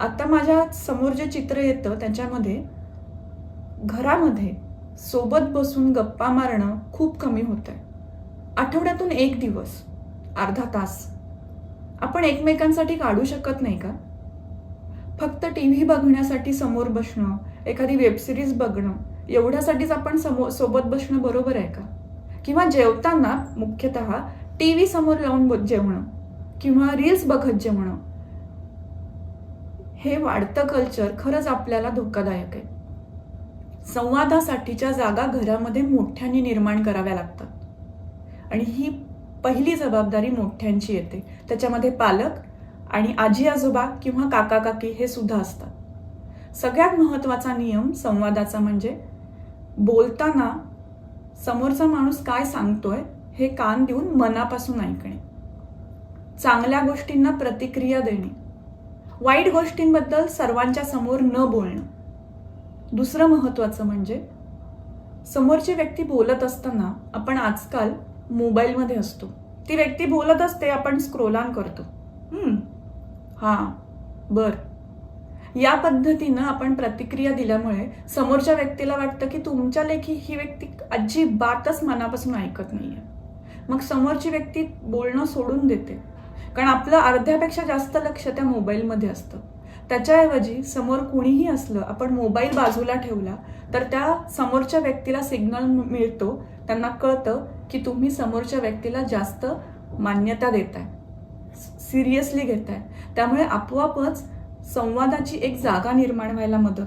आता माझ्यासमोर जे चित्र येतं त्याच्यामध्ये घरामध्ये सोबत बसून गप्पा मारणं खूप कमी होत आहे आठवड्यातून एक दिवस अर्धा तास. आपण एकमेकांसाठी काढू शकत नाही का? फक्त टी व्ही बघण्यासाठी समोर बसणं एखादी वेबसिरीज बघणं एवढ्यासाठीच आपण समोर सोबत बसणं बरोबर आहे का? किंवा जेवताना मुख्यतः टी व्ही समोर लावून जेवणं किंवा रील्स बघत जेवणं हे वाढतं कल्चर खरंच आपल्याला धोकादायक आहे. संवादासाठीच्या जागा घरामध्ये मोठ्यांनी निर्माण कराव्या लागतात. आणि ही पहिली जबाबदारी मोठ्यांची येते. त्याच्यामध्ये पालक आणि आजी आजोबा किंवा काका काकी हे सुद्धा असतात. सगळ्यात महत्त्वाचा नियम संवादाचा म्हणजे बोलताना समोरचा माणूस काय सांगतोय हे कान देऊन मनापासून ऐकणे. चांगल्या गोष्टींना प्रतिक्रिया देणे. वाईट गोष्टींबद्दल सर्वांच्या समोर न बोलणं. दुसरं महत्त्वाचं म्हणजे समोरची व्यक्ती बोलत असताना आपण आजकाल मोबाईलमध्ये असतो. ती व्यक्ती बोलत असते आपण स्क्रोलान करतो. हां बर. या पद्धतीनं आपण प्रतिक्रिया दिल्यामुळे समोरच्या व्यक्तीला वाटतं की तुमच्या लेखी ही व्यक्ती अजिबातच मनापासून ऐकत नाही आहे मग समोरची व्यक्ती बोलणं सोडून देते. कारण आपलं अर्ध्यापेक्षा जास्त लक्ष त्या मोबाईलमध्ये असतं. त्याच्याऐवजी समोर कुणीही असलं आपण मोबाईल बाजूला ठेवला तर त्या समोरच्या व्यक्तीला सिग्नल मिळतो. त्यांना कळतं की तुम्ही समोरच्या व्यक्तीला जास्त मान्यता देताय. सिरियसली घेताय. त्यामुळे आपोआपच संवादाची एक जागा निर्माण व्हायला मदत